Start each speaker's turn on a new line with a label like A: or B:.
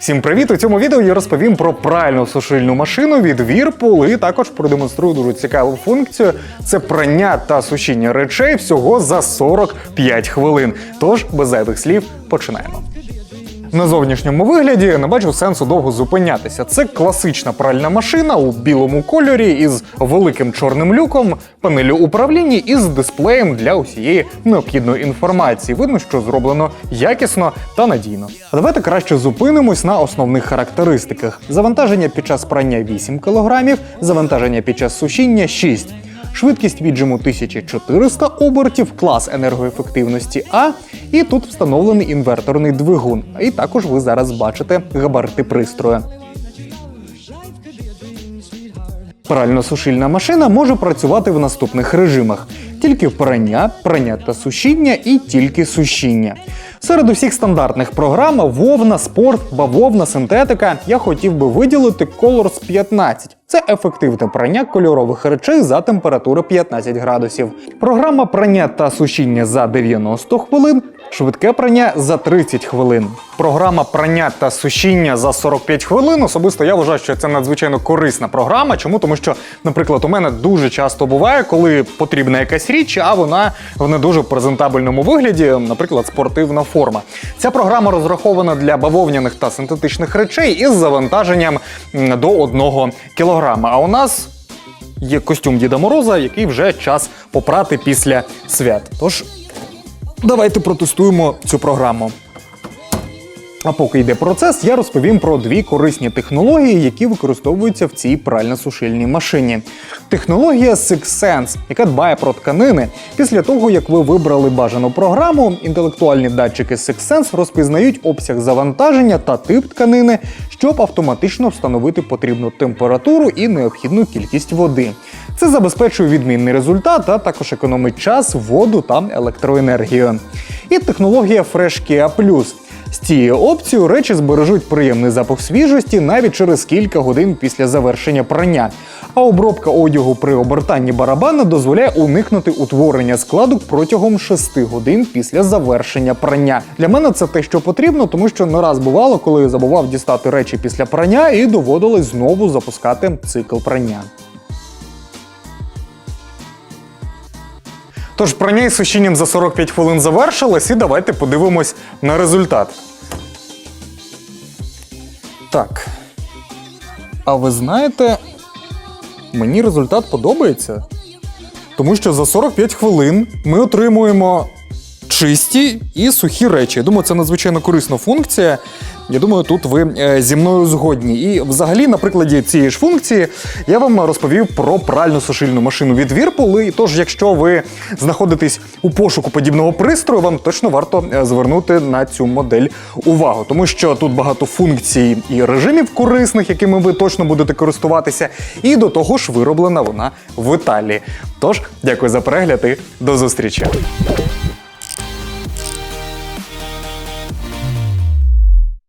A: Всім привіт! У цьому відео я розповім про пральну сушильну машину від Whirlpool і також продемонструю дуже цікаву функцію. Це прання та сушіння речей всього за 45 хвилин. Тож без зайвих слів починаємо. На зовнішньому вигляді не бачу сенсу довго зупинятися. Це класична пральна машина у білому кольорі із великим чорним люком, панелю управління і з дисплеєм для усієї необхідної інформації. Видно, що зроблено якісно та надійно. А давайте краще зупинимось на основних характеристиках: завантаження під час прання 8 кг, завантаження під час сушіння 6 швидкість віджиму 1400 обертів, клас енергоефективності А, і тут встановлений інверторний двигун. І також ви зараз бачите габарити пристрою. Прально-сушильна машина може працювати в наступних режимах: тільки прання, прання та сушіння і тільки сушіння. Серед усіх стандартних програм вовна, спорт, бавовна, синтетика я хотів би виділити Colors 15. Це ефективне прання кольорових речей за температури 15 градусів. Програма прання та сушіння за 90 хвилин, швидке прання за 30 хвилин. Програма прання та сушіння за 45 хвилин. Особисто я вважаю, що це надзвичайно корисна програма. Чому? Тому що, наприклад, у мене дуже часто буває, коли потрібна якась річ, а вона в не дуже презентабельному вигляді, наприклад, спортивна форма. Ця програма розрахована для бавовняних та синтетичних речей із завантаженням до 1 кілограма. А у нас є костюм Діда Мороза, який вже час попрати після свят. Тож давайте протестуємо цю програму. А поки йде процес, я розповім про дві корисні технології, які використовуються в цій прально-сушильній машині. Технологія SixSense, яка дбає про тканини. Після того, як ви вибрали бажану програму, інтелектуальні датчики SixSense розпізнають обсяг завантаження та тип тканини, щоб автоматично встановити потрібну температуру і необхідну кількість води. Це забезпечує відмінний результат, а також економить час, воду та електроенергію. І технологія FreshKea Plus. З цією опцією речі збережуть приємний запах свіжості навіть через кілька годин після завершення прання. А обробка одягу при обертанні барабана дозволяє уникнути утворення складок протягом 6 годин після завершення прання. Для мене це те, що потрібно, тому що не раз бувало, коли я забував дістати речі після прання і доводилось знову запускати цикл прання. Тож прання із сушінням за 45 хвилин завершилось, і давайте подивимось на результат. Так. А ви знаєте, мені результат подобається. Тому що за 45 хвилин ми отримуємо чисті і сухі речі. Я думаю, це надзвичайно корисна функція. Я думаю, тут ви е, зі мною згодні. І взагалі, на прикладі цієї ж функції, я вам розповів про пральну сушильну машину від Whirlpool. І тож, якщо ви знаходитесь у пошуку подібного пристрою, вам точно варто е, звернути на цю модель увагу, тому що тут багато функцій і режимів корисних, якими ви точно будете користуватися, і до того ж вироблена вона в Італії. Тож, дякую за перегляд і до зустрічі.